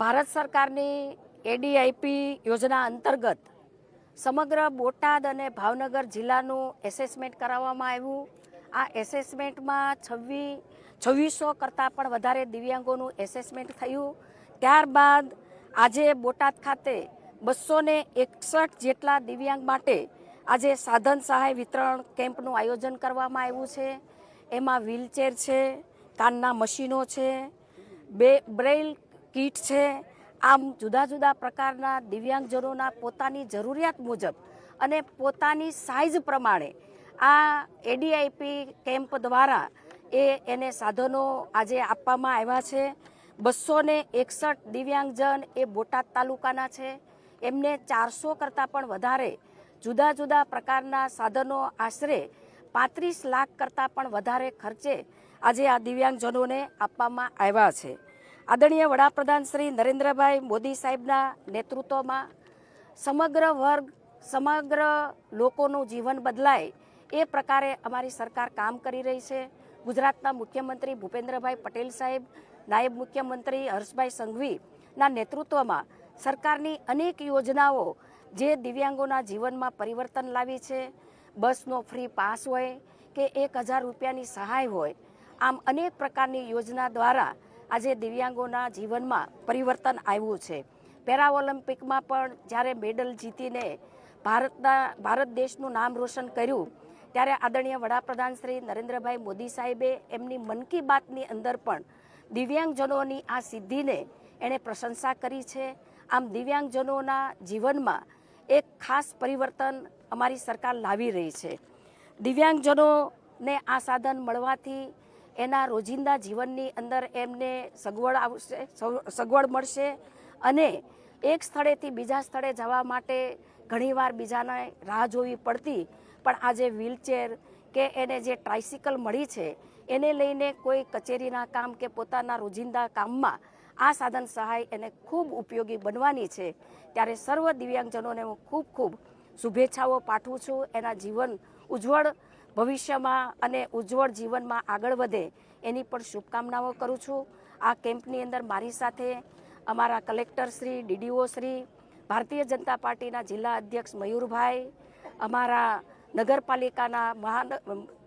ભારત સરકારની એડીઆઈપી યોજના અંતર્ગત સમગ્ર બોટાદ અને ભાવનગર જિલ્લાનું એસેસમેન્ટ કરાવવામાં આવ્યું. આ એસેસમેન્ટમાં છવ્વી, છવ્વીસો કરતાં પણ વધારે દિવ્યાંગોનું એસેસમેન્ટ થયું. ત્યારબાદ આજે બોટાદ ખાતે બસો ને એકસઠ જેટલા દિવ્યાંગ માટે આજે સાધન સહાય વિતરણ કેમ્પનું આયોજન કરવામાં આવ્યું છે. એમાં વ્હીલચેર છે, કાનના મશીનો છે, બે બ્રેઇલ કીટ છે. આમ જુદા જુદા પ્રકારના દિવ્યાંગજનોના પોતાની જરૂરિયાત મુજબ અને પોતાની સાઇઝ પ્રમાણે આ એડીઆઈપી કેમ્પ દ્વારા એ એને સાધનો આજે આપવામાં આવ્યા છે. બસો ને એકસઠ દિવ્યાંગજન એ બોટાદ તાલુકાના છે. એમને ચારસો કરતાં પણ વધારે જુદા જુદા પ્રકારના સાધનો આશરે પાંત્રીસ લાખ કરતાં પણ વધારે ખર્ચે આજે આ દિવ્યાંગજનોને આપવામાં આવ્યા છે. આદરણીય વડાપ્રધાન શ્રી નરેન્દ્રભાઈ મોદી સાહેબના નેતૃત્વમાં સમગ્ર વર્ગ, સમગ્ર લોકોનું જીવન બદલાય એ પ્રકારે અમારી સરકાર કામ કરી રહી છે. ગુજરાતના મુખ્યમંત્રી ભૂપેન્દ્રભાઈ પટેલ સાહેબ, નાયબ મુખ્યમંત્રી હર્ષભાઈ સંઘવીના નેતૃત્વમાં સરકારની અનેક યોજનાઓ જે દિવ્યાંગોના જીવનમાં પરિવર્તન લાવી છે. બસનો ફ્રી પાસ હોય કે એક હજાર રૂપિયાની સહાય હોય, આમ અનેક પ્રકારની યોજના દ્વારા આજે દિવ્યાંગોના જીવનમાં પરિવર્તન આવ્યું છે. પેરા ઓલિમ્પિકમાં પણ જ્યારે મેડલ જીતીને ભારતના, ભારત દેશનું નામ રોશન કર્યું, ત્યારે આદરણીય વડાપ્રધાન શ્રી નરેન્દ્રભાઈ મોદી સાહેબે એમની મન કી બાતની અંદર પણ દિવ્યાંગજનોની આ સિદ્ધિને એણે પ્રશંસા કરી છે. આમ દિવ્યાંગજનોના જીવનમાં એક ખાસ પરિવર્તન અમારી સરકાર લાવી રહી છે. દિવ્યાંગજનોને આ સાધન મળવાથી એના રોજિંદા જીવનની અંદર એમને સગવડ આવશે સગવડ મળશે અને એક સ્થળેથી બીજા સ્થળે જવા માટે ઘણીવાર બીજાને રાહ જોવી પડતી. પણ આજે વ્હીલચેર કે એને જે ટ્રાઇસિકલ મળી છે, એને લઈને કોઈ કચેરીના કામ કે પોતાના રોજિંદા કામમાં આ સાધન સહાય એને ખૂબ ઉપયોગી બનવાની છે. ત્યારે સર્વ દિવ્યાંગજનોને હું ખૂબ ખૂબ શુભેચ્છાઓ પાઠવું છું. એના જીવન ઉજ્જવળ ભવિષ્યમાં અને ઉજ્જવળ જીવનમાં આગળ વધે એની પણ શુભકામનાઓ કરું છું. આ કેમ્પની અંદર મારી સાથે અમારા કલેક્ટર શ્રી, ડીડીઓ શ્રી, ભારતીય જનતા પાર્ટીના જિલ્લા અધ્યક્ષ મયુરભાઈ, અમારા નગરપાલિકાના મહાન,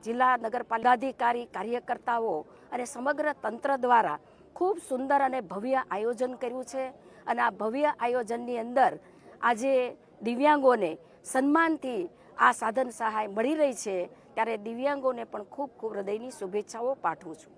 જિલ્લા નગરપાલિકાધિકારી કાર્યકર્તાઓ અને સમગ્ર તંત્ર દ્વારા ખૂબ સુંદર અને ભવ્ય આયોજન કર્યું છે. અને આ ભવ્ય આયોજનની અંદર આજે દિવ્યાંગોને સન્માનથી આ સાધન સહાય મળી રહી છે. ત્યારે દિવ્યાંગોને પણ ખૂબ ખૂબ હૃદયની શુભેચ્છાઓ પાઠવું છું.